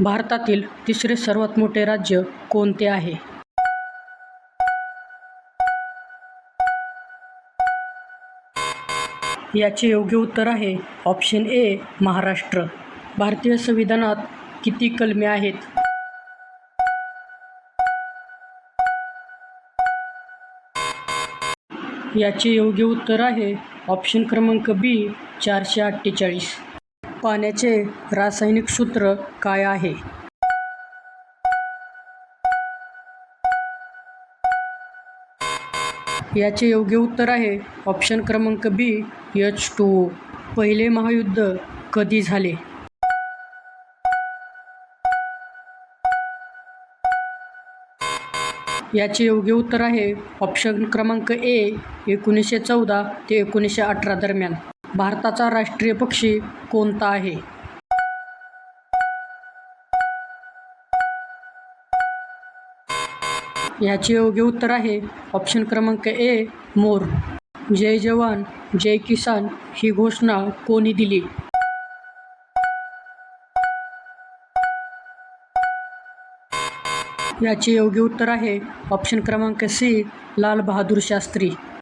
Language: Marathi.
भारतातील तिसरे सर्वात मोठे राज्य कोणते आहे? याचे योग्य उत्तर आहे ऑप्शन ए महाराष्ट्र. भारतीय संविधानात किती कलमे आहेत? याचे योग्य उत्तर आहे ऑप्शन क्रमांक बी चारशे अठ्ठेचाळीस. पाण्याचे रासायनिक सूत्र काय आहे? याचे योग्य उत्तर आहे ऑप्शन क्रमांक बी एच टू ओ. पहिले महायुद्ध कधी झाले? याचे योग्य उत्तर आहे ऑप्शन क्रमांक ए एकोणीसशे चौदा ते एकोणीसशे अठरा दरम्यान. भारताचा राष्ट्रीय पक्षी कोणता आहे? याचे योग्य उत्तर आहे ऑप्शन क्रमांक ए मोर. जय जवान जय किसान ही घोषणा कोणी दिली? याचे योग्य उत्तर आहे ऑप्शन क्रमांक सी लाल बहादूर शास्त्री.